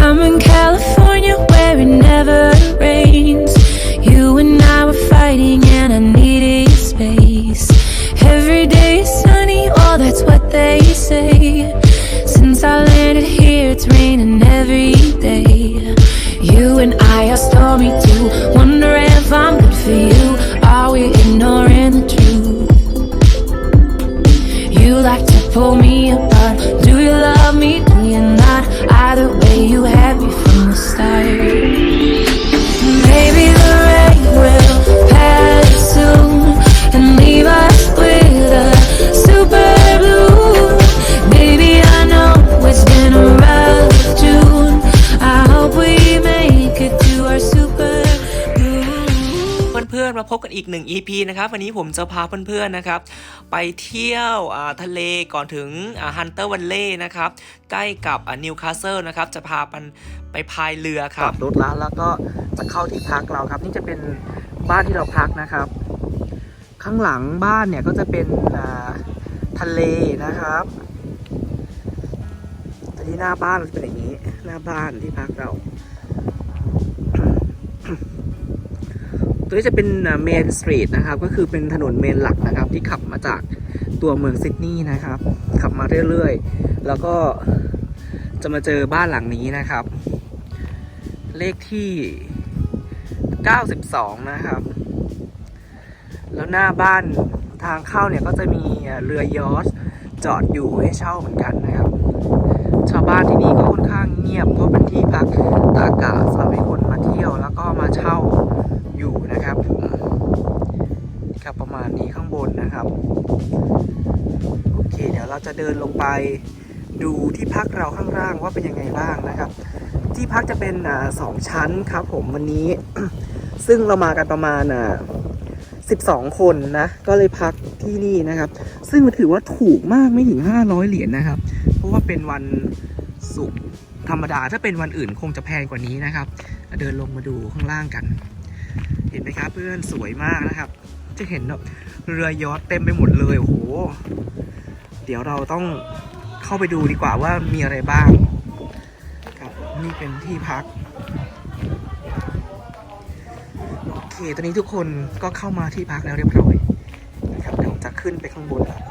I'm in California where it never rains. You and I were fighting and I needed space. Every day is sunny, oh, that's what they say. Since I landed here, it's raining every day. You and I are stormy too. Wonder if I'm good for you. Are we ignoring the truth? You like to pull me apart. Do you love me? Do you not? Either way, you had me from the start. Maybe the rain will pass soon and leave us อีกหนึ่ง EP นะครับ วันนี้ผมจะพาเพื่อนๆนะครับ ไปเที่ยวทะเลก่อนถึงฮันเตอร์วันเล่นะครับ ใกล้กับนิวคาสเซิลนะครับ จะพาไปไปพายเรือครับรถแล้วแล้วก็จะเข้าที่พักเราครับ นี่จะเป็นบ้านที่เราพักนะครับ ข้างหลังบ้านเนี่ยก็จะเป็นทะเลนะครับแต่ที่หน้าบ้านมันจะเป็นอย่างนี้ หน้าบ้านที่พักเรา ตัวนี้จะเป็นเมนสตรีทนะครับ ก็คือเป็นถนนเมนหลักนะครับ ที่ขับมาจากตัวเมืองซิดนีย์นะครับ ขับมาเรื่อยๆ แล้วก็จะมาเจอบ้านหลังนี้นะครับ เลขที่ 92 นะครับ แล้วหน้าบ้านทางเข้าเนี่ยก็จะมีเรือยอชจอดอยู่ให้เช่าเหมือนกันนะครับ ชาวบ้านที่นี่ก็ค่อนข้างเงียบเพราะเป็นที่พักตากอากาศสำหรับให้คนมาเที่ยวแล้วก็มาเช่าอยู่นะครับผมนี่ครับประมาณนี้ข้างบนนะครับ โอเค เดี๋ยวเรา จะเดินลงไป ดูที่พักเราข้างล่างว่าเป็นยังไงบ้างนะครับ ที่พักจะเป็นอสองชั้นครับผมวันนี้ ซึ่งเรามากันประมาณอ่า12 คนนะ ก็เลยพักที่นี่นะครับ ซึ่งมันถือว่าถูกมากไม่ถึง 500 เหรียญนะครับ เพราะว่าเป็นวันศุกร์ธรรมดาถ้าเป็นวันอื่นคงจะแพงกว่านี้นะครับ เดินลงมาดูข้างล่างกัน เห็นไหมครับเพื่อนสวยมากนะครับ จะเห็นแบบเรือยอชเต็มไปหมดเลยโอ้โห ดี๋ยวเราต้องเข้าไปดูดีกว่าว่ามีอะไรบ้างครับนี่เป็นที่พักโอเคตอนนี้ทุกคนก็เข้ามาที่พักแล้วเรียบร้อยนะครับเดี๋ยวจะขึ้นไปข้างบนแล้ว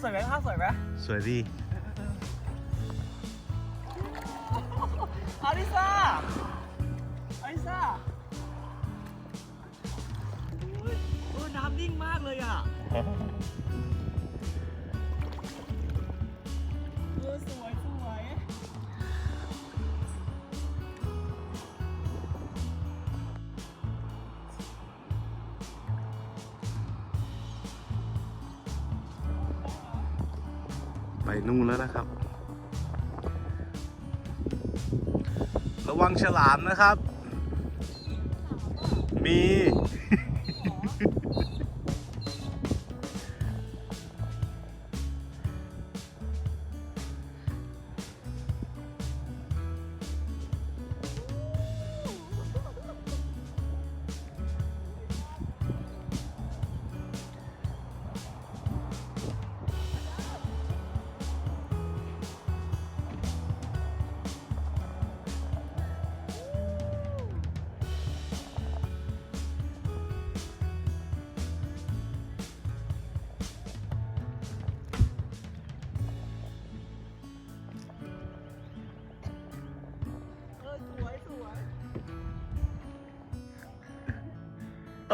สวยไหมภาพสวยไหมสวยดี เออสวยสวยไปนู่นแล้วนะครับ ระวังฉลามนะครับ มีเอ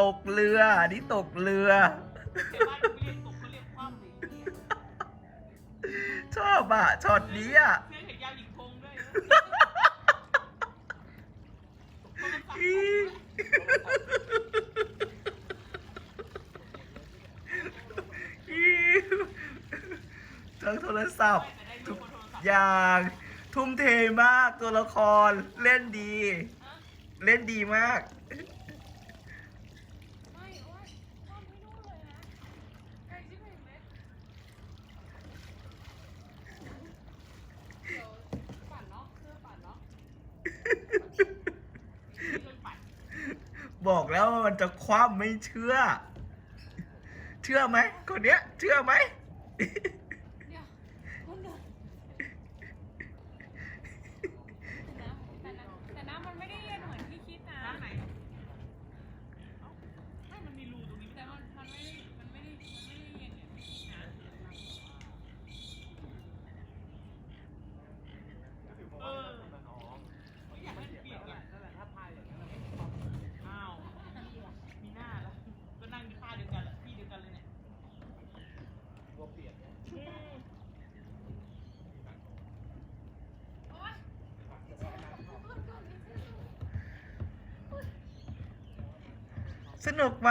ตกเรือนี่ตกเรือชอบอะช็อตนี้อะอีอีทั้งโทรศัพท์ทุกอย่าง ทุ่มเทมากตัวละครเล่นดี เล่นดีมาก บอกแล้วว่ามันจะคว่ำไม่เชื่อ เชื่อไหมคนเนี้ย เชื่อไหม แต่น้ำมันไม่ได้เย็นเหมือนที่คิดนะน้ำไหนไม่มันมีรูตรงนี้แต่มันมันไม่ได้มันไม่ได้มันไม่ได้เย็นอย่างที่คิดนะเอออยากให้เปียกอะนั่นแหละถ้าพายอย่างนั้นอ้าวมีหน้าแล้วก็นั่งที่ท่าเดียวกันแหละที่เดียวกันเลยเนี่ยตัวเปียก สนุกไหม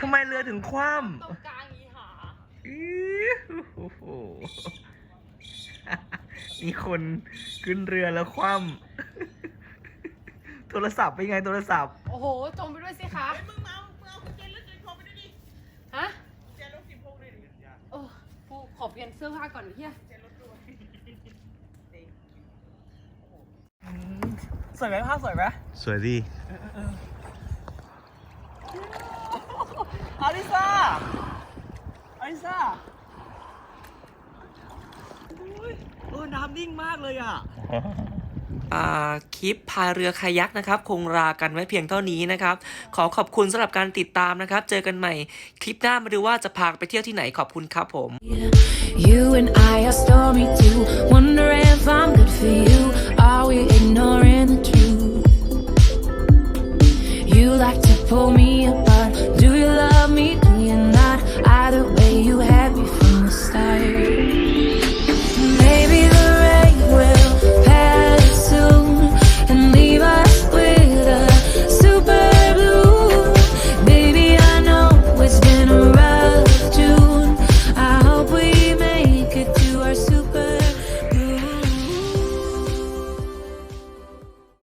ทำไมเรือถึงคว่ตรงกลางอีหาำอีโอ้โหมีคนขึ้นเรือแล้วคว่ำโทรศัพท์เป็นไงโทรศัพท์ โอ้โห จมไปด้วยสิคะมึงมาเอามึงเอากุญแจรถสิบหกไปด้วยดิฮะกุญแจรถสิบหกเลยดิโอ้กูขอเปลี่ยนเสื้อผ้าก่อนเฮียสวยไหมภาพสวยไหมสวยดี อาริซาอาริซาอุ๊ยเออน้ำนิ่งมากเลยอะ อ่าคลิปพายเรือคายักนะครับ คงรากันไว้เพียงเท่านี้นะครับ ขอขอบคุณสำหรับการติดตามนะครับ เจอกันใหม่คลิปหน้ามาดูว่าจะพาไปเที่ยวที่ไหนขอบคุณครับผม You and I are stormy too. Wonder if I'm good for you. Are we ignoring the you like to pull me apart? Do you love me? Do you not? Either way, you have.